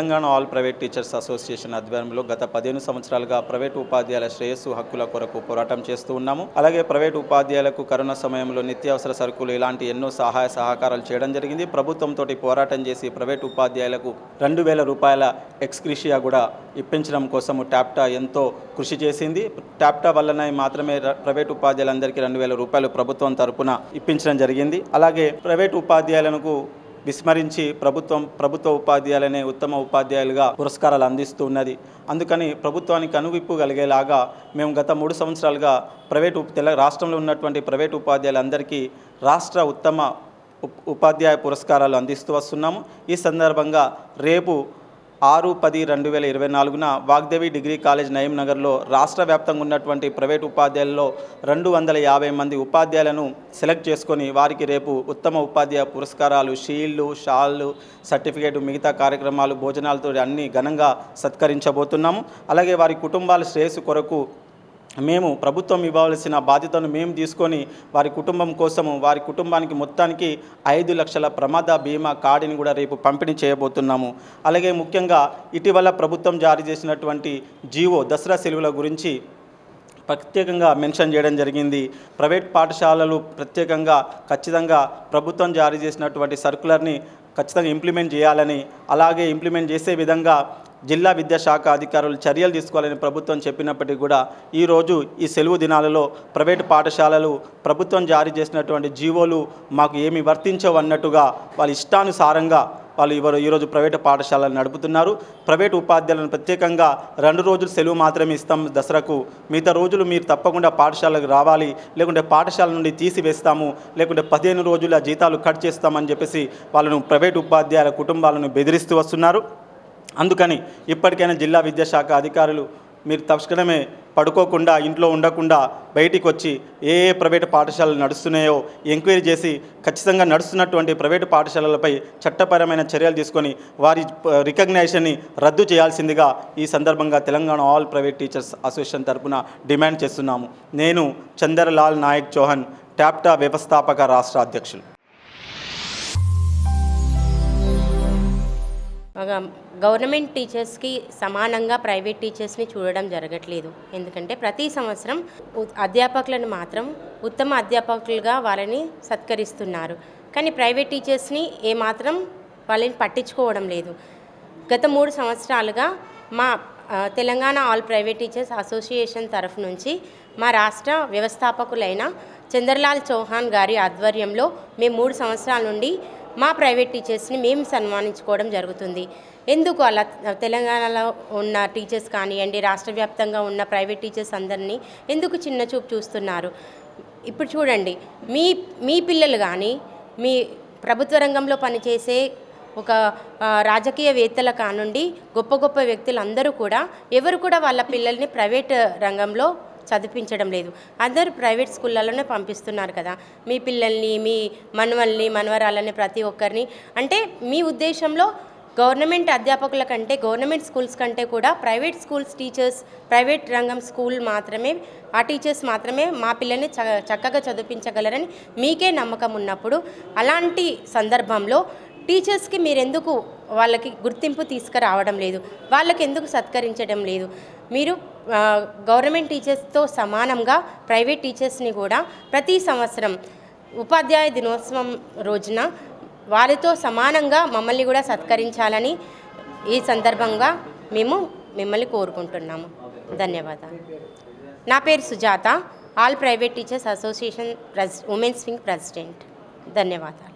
Telangana all private teachers association ఆధ్వర్యంలో గత పదిహేను సంవత్సరాలుగా ప్రైవేట్ ఉపాధ్యాయుల శ్రేయస్సు హక్కుల కొరకు పోరాటం చేస్తూ ఉన్నాము. అలాగే ప్రైవేట్ ఉపాధ్యాయులకు కరోనా సమయంలో నిత్యావసర సరుకులు ఇలాంటి ఎన్నో సహాయ సహకారాలు చేయడం జరిగింది. ప్రభుత్వంతో పోరాటం చేసి ప్రైవేట్ ఉపాధ్యాయులకు రెండు వేల రూపాయల ఎక్స్క్రిషియా కూడా ఇప్పించడం కోసము ట్యాప్టా ఎంతో కృషి చేసింది. ట్యాప్టా వల్లనే మాత్రమే ప్రైవేట్ ఉపాధ్యాయులందరికీ రెండు వేల రూపాయలు ప్రభుత్వం తరపున ఇప్పించడం జరిగింది. అలాగే ప్రైవేట్ ఉపాధ్యాయులకు విస్మరించి ప్రభుత్వం ప్రభుత్వ ఉపాధ్యాయులనే ఉత్తమ ఉపాధ్యాయులుగా పురస్కారాలు అందిస్తూ ఉన్నది. అందుకని ప్రభుత్వానికి అనువిప్పు కలిగేలాగా మేము గత మూడు సంవత్సరాలుగా ప్రైవేటు తెల రాష్ట్రంలో ఉన్నటువంటి ప్రైవేటు ఉపాధ్యాయులందరికీ రాష్ట్ర ఉత్తమ ఉపాధ్యాయ పురస్కారాలు అందిస్తూ వస్తున్నాము. ఈ సందర్భంగా రేపు ఆరు పది రెండు వేల ఇరవై నాలుగున వాగ్దేవి డిగ్రీ కాలేజ్ నయీం నగర్లో రాష్ట్ర వ్యాప్తంగా ఉన్నటువంటి ప్రైవేట్ ఉపాధ్యాయుల్లో రెండు వందల యాభై మంది ఉపాధ్యాయులను సెలెక్ట్ చేసుకొని వారికి రేపు ఉత్తమ ఉపాధ్యాయ పురస్కారాలు షీల్డ్లు షాళ్ళు సర్టిఫికేట్ మిగతా కార్యక్రమాలు భోజనాలతో అన్ని ఘనంగా సత్కరించబోతున్నాము. అలాగే వారి కుటుంబాల శ్రేయస్సు కొరకు మేము ప్రభుత్వం ఇవ్వవలసిన బాధ్యతను మేము తీసుకొని వారి కుటుంబం కోసము వారి కుటుంబానికి మొత్తానికి ఐదు లక్షల ప్రమాద బీమా కార్డుని కూడా రేపు పంపిణీ చేయబోతున్నాము. అలాగే ముఖ్యంగా ఇటీవల ప్రభుత్వం జారీ చేసినటువంటి జీవో దసరా సెలవుల గురించి ప్రత్యేకంగా మెన్షన్ చేయడం జరిగింది. ప్రైవేట్ పాఠశాలలు ప్రత్యేకంగా ఖచ్చితంగా ప్రభుత్వం జారీ చేసినటువంటి సర్కులర్ని ఖచ్చితంగా ఇంప్లిమెంట్ చేయాలని అలాగే ఇంప్లిమెంట్ చేసే విధంగా జిల్లా విద్యాశాఖ అధికారులు చర్యలు తీసుకోవాలని ప్రభుత్వం చెప్పినప్పటికీ కూడా ఈరోజు ఈ సెలవు దినాలలో ప్రైవేటు పాఠశాలలు ప్రభుత్వం జారీ చేసినటువంటి జీవోలు మాకు ఏమి వర్తించవు అన్నట్టుగా వాళ్ళ ఇష్టానుసారంగా వాళ్ళు ఇవరు ఈరోజు ప్రైవేటు పాఠశాలను నడుపుతున్నారు. ప్రైవేటు ఉపాధ్యాయులను ప్రత్యేకంగా రెండు రోజులు సెలవు మాత్రమే ఇస్తాం దసరాకు. మిగతా రోజులు మీరు తప్పకుండా పాఠశాలకు రావాలి లేకుంటే పాఠశాల నుండి తీసివేస్తాము లేకుంటే పదిహేను రోజుల జీతాలు కట్ చేస్తామని చెప్పేసి వాళ్ళను ప్రైవేటు ఉపాధ్యాయుల కుటుంబాలను బెదిరిస్తూ వస్తున్నారు. అందుకని ఇప్పటికైనా జిల్లా విద్యాశాఖ అధికారులు మీరు తక్షణమే పడుకోకుండా ఇంట్లో ఉండకుండా బయటికి వచ్చి ఏ ఏ ప్రైవేటు పాఠశాలలు నడుస్తున్నాయో ఎంక్వైరీ చేసి ఖచ్చితంగా నడుస్తున్నటువంటి ప్రైవేటు పాఠశాలలపై చట్టపరమైన చర్యలు తీసుకొని వారి రికగ్నైజేషన్ని రద్దు చేయాల్సిందిగా ఈ సందర్భంగా Telangana all private teachers association తరపున డిమాండ్ చేస్తున్నాము. నేను చందర్లాల్ నాయక్ చౌహాన్ ట్యాప్టా వ్యవస్థాపక రాష్ట్ర అధ్యక్షులు. గవర్నమెంట్ టీచర్స్కి సమానంగా ప్రైవేట్ టీచర్స్ని చూడడం జరగట్లేదు. ఎందుకంటే ప్రతి సంవత్సరం అధ్యాపకులను మాత్రం ఉత్తమ అధ్యాపకులుగా వాళ్ళని సత్కరిస్తున్నారు. కానీ ప్రైవేట్ టీచర్స్ని ఏమాత్రం వాళ్ళని పట్టించుకోవడం లేదు. గత మూడు సంవత్సరాలుగా మా Telangana all private teachers association తరఫు నుంచి మా రాష్ట్ర వ్యవస్థాపకులైన చంద్రలాల్ చౌహాన్ గారి ఆధ్వర్యంలో మేము మూడు సంవత్సరాల నుండి మా ప్రైవేట్ టీచర్స్ని మేము సన్మానించుకోవడం జరుగుతుంది. ఎందుకు అలా తెలంగాణలో ఉన్న టీచర్స్ కానివ్వండి రాష్ట్ర వ్యాప్తంగా ఉన్న ప్రైవేట్ టీచర్స్ అందరినీ ఎందుకు చిన్న చూపు చూస్తున్నారు? ఇప్పుడు చూడండి మీ మీ పిల్లలు కానీ మీ ప్రభుత్వ రంగంలో పనిచేసే ఒక రాజకీయవేత్తల కానుండి గొప్ప గొప్ప వ్యక్తులు అందరూ కూడా ఎవరు కూడా వాళ్ళ పిల్లల్ని ప్రైవేట్ రంగంలో చదివించడం లేదు. అందరూ ప్రైవేట్ స్కూళ్ళలోనే పంపిస్తున్నారు కదా. మీ పిల్లల్ని మీ మనవల్ని మనవరాలని ప్రతి ఒక్కరిని. అంటే మీ ఉద్దేశంలో గవర్నమెంట్ అధ్యాపకుల కంటే గవర్నమెంట్ స్కూల్స్ కంటే కూడా ప్రైవేట్ స్కూల్స్ టీచర్స్ ప్రైవేట్ రంగం స్కూల్ మాత్రమే ఆ టీచర్స్ మాత్రమే మా పిల్లల్ని చ చక్కగా చదివించగలరని మీకే నమ్మకం ఉన్నప్పుడు అలాంటి సందర్భంలో టీచర్స్కి మీరు ఎందుకు వాళ్ళకి గుర్తింపు తీసుకురావడం లేదు? వాళ్ళకి ఎందుకు సత్కరించడం లేదు? మీరు గవర్నమెంట్ టీచర్స్తో సమానంగా ప్రైవేట్ టీచర్స్ని కూడా ప్రతి సంవత్సరం ఉపాధ్యాయ దినోత్సవం రోజున వారితో సమానంగా మమ్మల్ని కూడా సత్కరించాలని ఈ సందర్భంగా మేము మిమ్మల్ని కోరుకుంటున్నాము. ధన్యవాదాలు. నా పేరు Sujatha. All private teachers association press women's wing president. ధన్యవాదాలు.